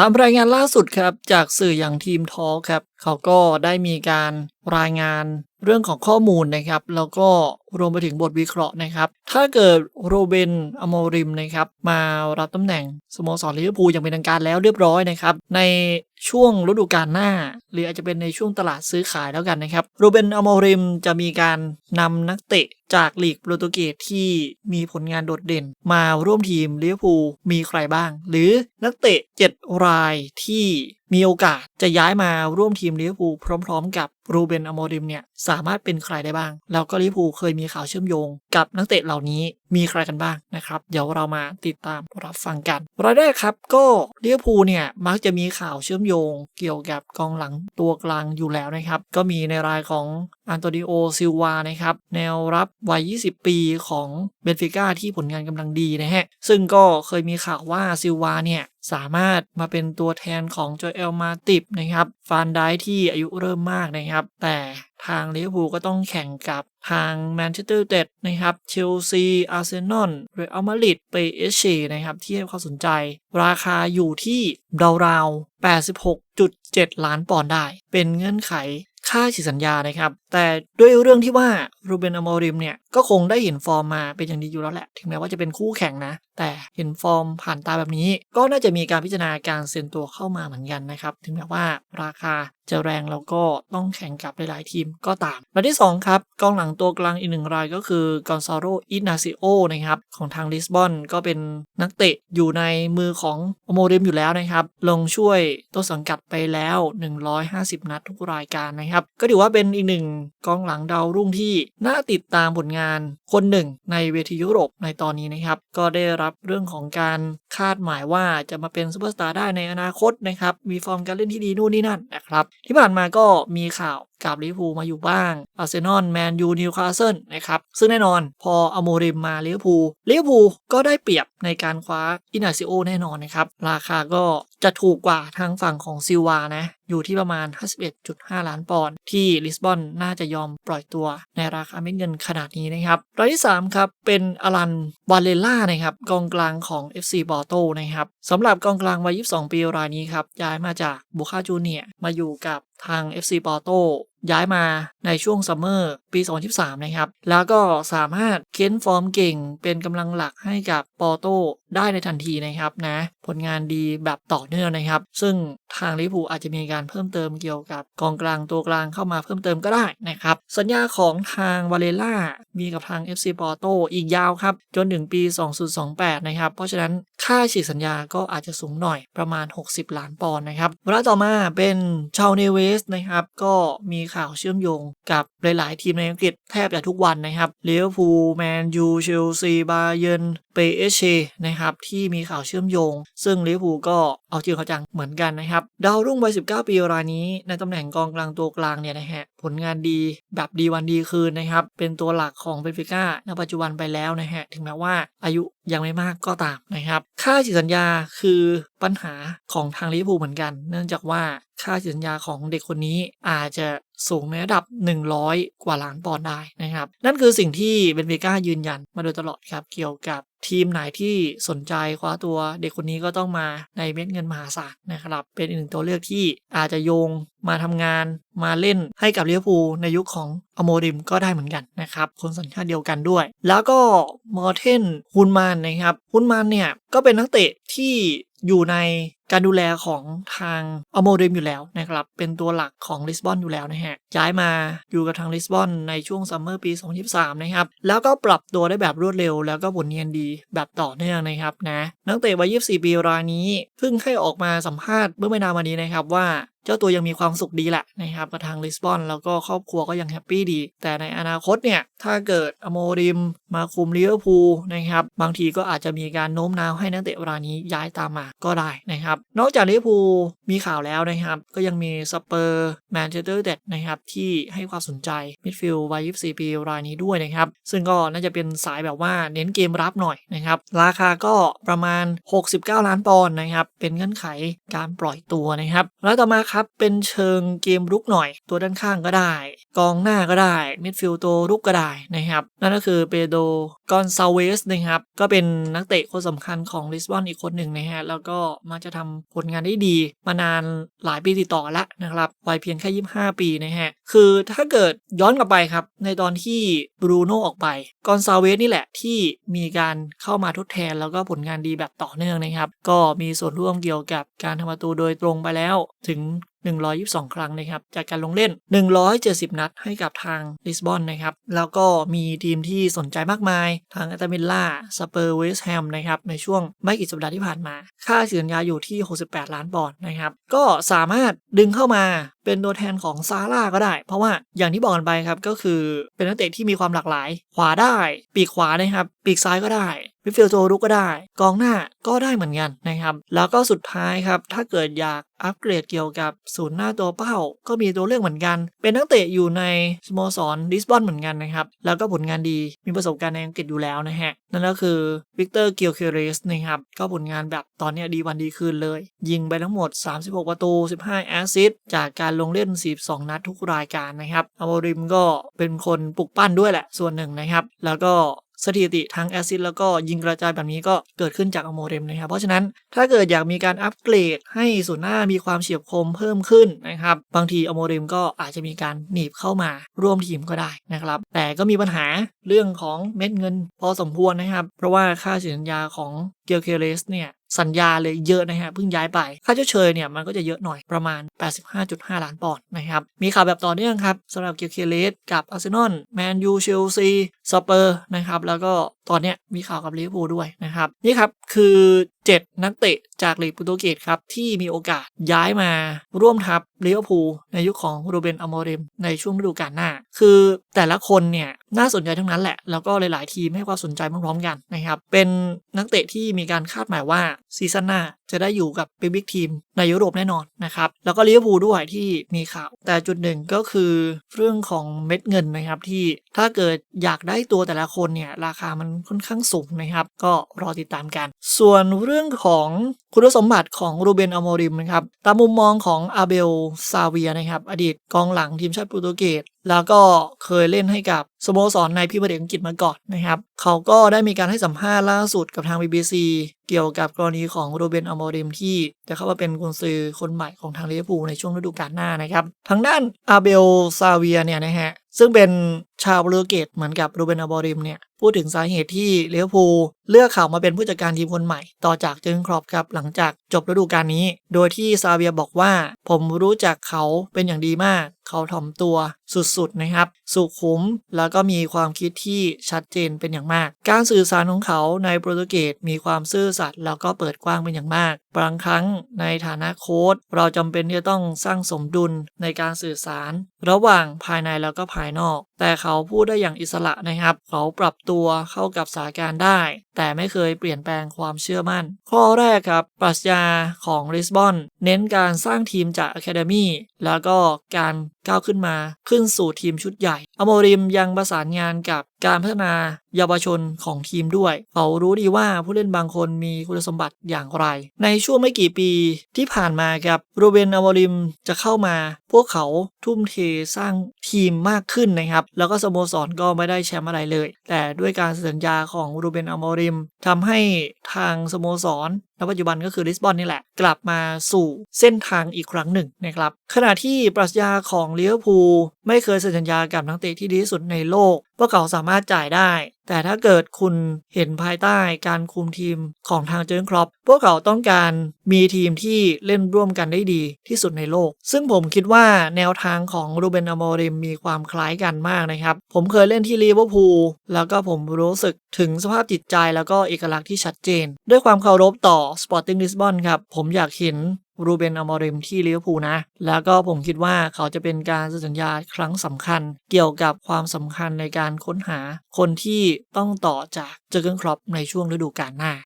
ตามรายงานล่าสุดครับจากสื่ออย่างทีมทอครับ เขาก็ได้มีการรายงานเรื่องของข้อมูลนะครับ แล้วก็รวมไปถึงบทวิเคราะห์นะครับ ถ้าเกิดโรเบนอโมริมนะครับ มารับตำแหน่งสโมสรลิเวอร์พูลอย่างเป็นทางการแล้วเรียบร้อยนะครับ ใน ช่วงฤดูกาลหน้า หรืออาจจะเป็นในช่วงตลาดซื้อขายแล้วกันนะครับโรเบนอโมริมจะมีการนำนักเตะจากลีกโปรตุเกสที่มีผลงานโดดเด่น มาร่วมทีมลิเวอร์พูลมีใครบ้าง หรือนักเตะ 7 รายที่มีโอกาสจะย้ายมาร่วมทีมลิเวอร์พูลพร้อมๆ กับรูเบนอโมริมเนี่ยสามารถเป็นใครได้บ้าง แล้วก็ลิเวอร์พูลเคยมีข่าวเชื่อมโยง กับนักเตะเหล่านี้มีใครกันบ้างนะครับ เดี๋ยวเรามาติดตามรับฟังกันรายแรกครับก็ลิเวอร์พูลเนี่ยมักจะมีข่าวเชื่อมโยง เกี่ยวกับกองหลังตัวกลางอยู่แล้วนะครับ ก็มีในรายของอันโตนิโอซิลวานะครับแนวรับวัย 20 ปีของเบนฟิก้าที่ผลงานกำลังดีนะฮะซึ่งก็เคยมีข่าวว่าซิลวาเนี่ย สามารถมาเป็นตัวแทนของโจเอลมาติบนะครับฟานไดที่อายุเริ่มมากนะครับ แต่ทางลิเวอร์พูลก็ต้องแข่งกับทางแมนเชสเตอร์ยูไนเต็ดนะครับเชลซีอาร์เซนอลเรอัลมาดริดไปเอชเชนะครับที่ให้ความสนใจ ราคาอยู่ที่ราวๆ86.7 ล้านปอนด์ได้ เป็นเงื่อนไขค่าฉีดสัญญานะครับ แต่ด้วยเรื่องที่ว่ารูเบนอมอริมเนี่ยก็คงได้เห็นฟอร์มมาเป็นอย่างดีอยู่แล้วแหละ ถึงแม้ว่าจะเป็นคู่แข่งนะ แต่เห็นฟอร์มผ่านตาแบบนี้ ก็น่าจะมีการพิจารณาการเซ็นตัวเข้ามาเหมือนกันนะครับ ถึงแม้ว่าราคาจะแรงแล้วก็ต้องแข่งกับหลายๆทีมก็ตามรายที่ 2 ครับกองหลังตัวกลางอีกหนึ่งรายก็คือกอนซาโรอินาซิโอนะครับของทางลิสบอนก็เป็นนักเตะอยู่ในมือของอโมริมอยู่แล้วนะครับ ลงช่วยต้นสังกัดไปแล้ว 150 นัดทุกรายการนะครับ ก็ถือว่าเป็นอีกหนึ่งกองหลังดาวรุ่งที่น่าติดตามผลงานคนหนึ่งในเวทียุโรปในตอนนี้นะครับ ก็ได้รับเรื่องของการคาดหมายว่าจะมาเป็นซูเปอร์สตาร์ได้ในอนาคตนะครับ มีฟอร์มการเล่นที่ดีนู่นนี่นั่นนะครับ ที่ผ่านมาก็มีข่าวกับลิเวอร์พูลมาอยู่บ้างอาร์เซนอลแมนยูนิวคาสเซิลนะครับ ซึ่งแน่นอนพออโมริมมาลิเวอร์พูลลิเวอร์พูลก็ได้เปรียบในการคว้าอินาซิโอแน่นอนนะครับ ราคาก็จะถูกกว่าทางฝั่งของซิลวานะอยู่ที่ประมาณ 51.5 ล้านปอนด์ที่ลิสบอนน่าจะยอมปล่อยตัวในราคาไม่เงินขนาดนี้นะครับรายที่ 3 ครับ เป็นอลันวาเลล่านะครับกองกลางของ FC บอโตนะครับสำหรับกองกลางวัย 22 ปีรายนี้ครับย้ายมาจากบุคาจูเนียมาอยู่กับทาง FC ปอโต ย้ายมาในช่วงซัมเมอร์ปี 2023 นะครับ แล้วก็สามารถเค้นฟอร์มเก่งเป็นกำลังหลักให้กับปอโตได้ในทันทีนะครับนะผลงานดีแบบต่อเนื่องนะครับ ซึ่งทางลิเวอร์พูอาจจะมีการเพิ่มเติมเกี่ยวกับกองกลางตัวกลางเข้ามาเพิ่มเติมก็ได้นะครับ สัญญาของทางวาเลล่ามีกับทาง FC ปอโตอีกยาวครับ จนถึงปี 2028 นะครับ เพราะฉะนั้น ค่าฉีกสัญญาก็อาจจะสูงหน่อยประมาณ 60 ล้านปอนด์นะครับเวลาต่อมาเป็นชาวเนเวสนะครับก็มีข่าวเชื่อมโยงกับหลาย ๆ ทีมในอังกฤษแทบจะทุกวันนะครับเลี้ยวฟูแมนยูเชลซีบาเยน เปเอเชนะครับที่มีข่าวเชื่อมโยง ซึ่งลิเวอร์พูลก็เอาจริงเขาจังเหมือนกันนะครับ ดาวรุ่งวัย 19 ปีรายนี้ ในตำแหน่งกองกลางตัวกลางเนี่ยนะฮะผลงานดีแบบดีวันดีคืนนะครับ เป็นตัวหลักของเบนฟิก้าในปัจจุบันไปแล้วนะฮะถึงแม้ว่าอายุยังไม่มากก็ตามนะครับ ค่าสัญญาคือปัญหาของทางลิเวอร์พูลเหมือนกัน เนื่องจากว่า ค่าสัญญาของเด็กคนนี้อาจจะสูงในระดับ 100 กว่าล้านปอนด์ได้นะครับ นั่นคือสิ่งที่เบนฟิก้ายืนยันมาโดยตลอดครับ เกี่ยวกับทีมไหนที่สนใจคว้าตัวเด็กคนนี้ก็ต้องมาในเม็ดเงินมหาศาลนะครับ เป็นอีกหนึ่งตัวเลือกที่อาจจะโยงมาทำงานมาเล่นให้กับลิเวอร์พูในยุคของอโมริมก็ได้เหมือนกันนะครับ คนสัญชาติเดียวกันด้วย แล้วก็มอร์เทนฮุนมานนะครับฮุนมานเนี่ยก็เป็นนักเตะที่อยู่ใน การดูแลของทางอโมเดมอยู่แล้วนะครับ เป็นตัวหลักของลิสบอนอยู่แล้วนะฮะ ย้ายมาอยู่กับทางลิสบอนในช่วงซัมเมอร์ปี 2023 นะครับ แล้วก็ปรับตัวได้แบบรวดเร็ว แล้วก็ผลเนียนดีแบบต่อเนื่องนะครับนะ นักเตะวัย 24 ปีรายนี้เพิ่งให้ออกมาสัมภาษณ์เมื่อไม่นานมานี้นะครับว่า เจ้าตัวยังมีความสุขดีแหละนะครับกับทางลิสบอนแล้วก็ครอบครัวก็ยังแฮปปี้ดี แต่ในอนาคตเนี่ย ถ้าเกิดอโมริมมาคุมลิเวอร์พูลนะครับ บางทีก็อาจจะมีการโน้มน้าวให้นักเตะรายนี้ย้ายตามมาก็ได้นะครับ นอกจากลิเวอร์พูลมีข่าวแล้วนะครับ ก็ยังมีสเปอร์แมนเชสเตอร์เดดนะครับที่ให้ความสนใจมิดฟิลด์วัย 24 ปีรายนี้ด้วยนะครับ ซึ่งก็น่าจะเป็นสายแบบว่าเน้นเกมรับหน่อยนะครับ ราคาก็ประมาณ 69 ล้านปอนด์นะครับ เป็นเงื่อนไขการปล่อยตัวนะครับ แล้วต่อมาครับ เป็นเชิงเกมรุกหน่อย ตัวด้านข้างก็ได้ กองหน้าก็ได้มิดฟิลด์ตัวรุกก็ได้นะครับ นั่นก็คือเปโด กอนซาเวสนะครับ ก็เป็นนักเตะคนสำคัญของลิสบอนอีกคนหนึ่งนะฮะ แล้วก็มักจะทำผลงานได้ดีมานานหลายปีติดต่อแล้วนะครับ วัยเพียงแค่ 25 ปีนะฮะ คือถ้าเกิดย้อนกลับไปครับ ในตอนที่บรูโน่ออกไป กอนซาเวสนี่แหละที่มีการเข้ามาทดแทน แล้วก็ผลงานดีแบบต่อเนื่องนะครับ ก็มีส่วนร่วมเกี่ยวกับการทำประตูโดยตรงไปแล้ว ถึง 122 ครั้งนะครับ จากการลงเล่น 170 นัดให้กับทางลิสบอนนะครับ แล้วก็มีทีมที่สนใจมากมาย ทางแอตามิลล่าสเปอร์เวสแฮมนะครับ ในช่วงไม่กี่สัปดาห์ที่ผ่านมา ค่าสัญญาอยู่ที่ 68 ล้านปอนด์นะครับ ก็สามารถดึงเข้ามาเป็นตัวแทนของซาร่าก็ได้ เพราะว่าอย่างที่บอกกันไปครับก็คือเป็นนักเตะที่มีความหลากหลาย ขวาได้ ปีกขวานะครับ ปีกซ้ายก็ได้มิดฟิลด์ตัวรุกก็ได้ กองหน้าก็ได้เหมือนกันนะครับ แล้วก็สุดท้ายครับ ถ้าเกิดอยากอัปเกรดเกี่ยวกับศูนย์หน้าตัวเป้า ก็มีตัวเลือกเหมือนกัน เป็นนักเตะอยู่ในสโมสรลิสบอนเหมือนกันนะครับ แล้วก็ผลงานดีมีประสบการณ์ในอังกฤษอยู่แล้วนะฮะ นั่นก็คือวิกเตอร์เกียวเคเรสนะครับ ก็ผลงานแบบตอนนี้ดีวันดีคืนเลย ยิงไปทั้งหมด 36 ประตู 15 แอสซิสต์จากการลงเล่น 42 นัดทุกรายการนะครับอโมริมก็เป็นคนปลุกปั้นด้วยแหละส่วนหนึ่งนะครับ แล้วก็สถิติทั้งแอซิสต์แล้วก็ยิงกระจายแบบนี้ก็เกิดขึ้นจากอโมเรมนะครับ เพราะฉะนั้นถ้าเกิดอยากมีการอัปเกรดให้ศูนย์หน้ามีความเฉียบคมเพิ่มขึ้นนะครับ บางทีอโมเรมก็อาจจะมีการหนีบเข้ามาร่วมทีมก็ได้นะครับ แต่ก็มีปัญหาเรื่องของเม็ดเงินพอสมควรนะครับ เพราะว่าค่าสัญญาของเกียวเคเลสเนี่ยสัญญาเลยเยอะนะฮะเพิ่งย้ายไป ค่าเชดเชยเนี่ยมันก็จะเยอะหน่อยประมาณ 85.5 ล้านปอนด์นะครับ มีข่าวแบบต่อเนื่องครับสำหรับเกียวเคเลสกับอาร์เซนอลแมนยูเชลซี สเปอร์นะครับ แล้วก็ตอนนี้มีข่าวกับลิเวอร์พูลด้วยนะครับ นี่ครับคือ 7 นักเตะจากลีกโปรตุเกสครับ ที่มีโอกาสย้ายมาร่วมทัพลิเวอร์พูลในยุคของโรเบนอโมเรมในช่วงฤดูกาลหน้า คือแต่ละคนเนี่ยน่าสนใจทั้งนั้นแหละ แล้วก็หลาย ๆ ทีมให้ความสนใจพร้อมๆกันนะครับ เป็นนักเตะที่มีการคาดหมายว่าซีซั่นหน้าจะได้อยู่กับเป็นบิ๊กทีมในยุโรปแน่นอนนะครับ แล้วก็ลิเวอร์พูลด้วยที่มีข่าว แต่จุดหนึ่งก็คือเรื่องของเม็ดเงินนะครับที่ถ้าเกิดอยากได้ตัวแต่ละคนเนี่ยราคามันค่อนข้างสูงนะครับ ก็รอติดตามกัน ส่วนเรื่องของคุณสมบัติของรูเบนอโมริมนะครับตามมุมมองของอาเบลซาเวียนะครับอดีตกองหลังทีมชาติโปรตุเกส แล้วก็เคยเล่นให้กับสโมสรในพิมพ์เด็กอังกฤษมาก่อนนะครับ เขาก็ได้มีการให้สัมภาษณ์ล่าสุดกับทาง BBC เกี่ยวกับกรณีของโรเบนอโมริมที่จะเข้ามาเป็นกุนซือคนใหม่ของทางลิเวอร์พูลในช่วงฤดูกาลหน้านะครับ ทางด้านอาเบลซาเวียเนี่ยนะฮะซึ่งเป็นชาวโปรตุเกสเหมือนกับโรเบนอโมริมเนี่ยพูดถึงสาเหตุที่ลิเวพูเลือกเขามาเป็นผู้จัดการทีมคนใหม่ ต่อจากเจนครอปครับหลังจากจบฤดูกาลนี้ โดยที่ซาเวียบอกว่า ผมรู้จักเขาเป็นอย่างดีมาก เขาถ่อมตัวสุดๆนะครับ สุขุมแล้วก็มีความคิดที่ชัดเจนเป็นอย่างมาก การสื่อสารของเขาในโปรตุเกสมีความซื่อสัตย์แล้วก็เปิดกว้างเป็นอย่างมาก บางครั้งในฐานะโค้ชเราจำเป็นที่จะต้องสร้างสมดุลในการสื่อสาร ระหว่างภายในแล้วก็ภายนอก แต่เขาพูดได้อย่างอิสระนะครับ เขาปรับตัวเข้ากับสถานการณ์ได้ แต่ไม่เคยเปลี่ยนแปลงความเชื่อมั่น ข้อแรกครับ ปรัชญาของลิสบอนเน้นการสร้างทีมจากอะคาเดมีแล้วก็การก้าวขึ้นมาขึ้นสู่ทีมชุดใหญ่ อโมริมยังประสานงานกับการพัฒนาเยาวชนของทีมด้วย เขารู้ดีว่าผู้เล่นบางคนมีคุณสมบัติอย่างไร ในช่วงไม่กี่ปีที่ผ่านมาครับโรเบนอโมริมจะเข้ามา พวกเขาทุ่มเทสร้างทีมมากขึ้นนะครับ แล้วก็สโมสรก็ไม่ได้แชมป์อะไรเลย แต่ด้วยการสัญญาของโรเบนอโมริมทำให้ทางสโมสรณปัจจุบันก็คือลิสบอนนี่แหละ กลับมาสู่เส้นทางอีกครั้งหนึ่งนะครับ ขณะที่ปรัชญาของลิเวอร์พูลไม่เคยเซ็นสัญญากับนักเตะที่ดีที่สุดในโลก พวกเขาสามารถจ่ายได้ แต่ถ้าเกิดคุณเห็นภายใต้การคุมทีมของทางเจอร์นครอปพวกเขาต้องการมีทีมที่เล่นร่วมกันได้ดีที่สุดในโลก ซึ่งผมคิดว่าแนวทางของรูเบนอโมริมมีความคล้ายกันมากนะครับ ผมเคยเล่นที่ลิเวอร์พูลแล้วก็ผมรู้สึกถึงสภาพจิตใจแล้วก็เอกลักษณ์ที่ชัดเจน ด้วยความเคารพต่อ Sporting Lisbon ครับ ผมอยากเห็น รูเบนอมอริมที่ลิเวอร์พูลนะ แล้วก็ผมคิดว่าเขาจะเป็นการเซ็นสัญญาครั้งสำคัญ เกี่ยวกับความสำคัญในการค้นหาคนที่ต้องต่อจากเจอร์เกนครอปในช่วงฤดูกาลหน้า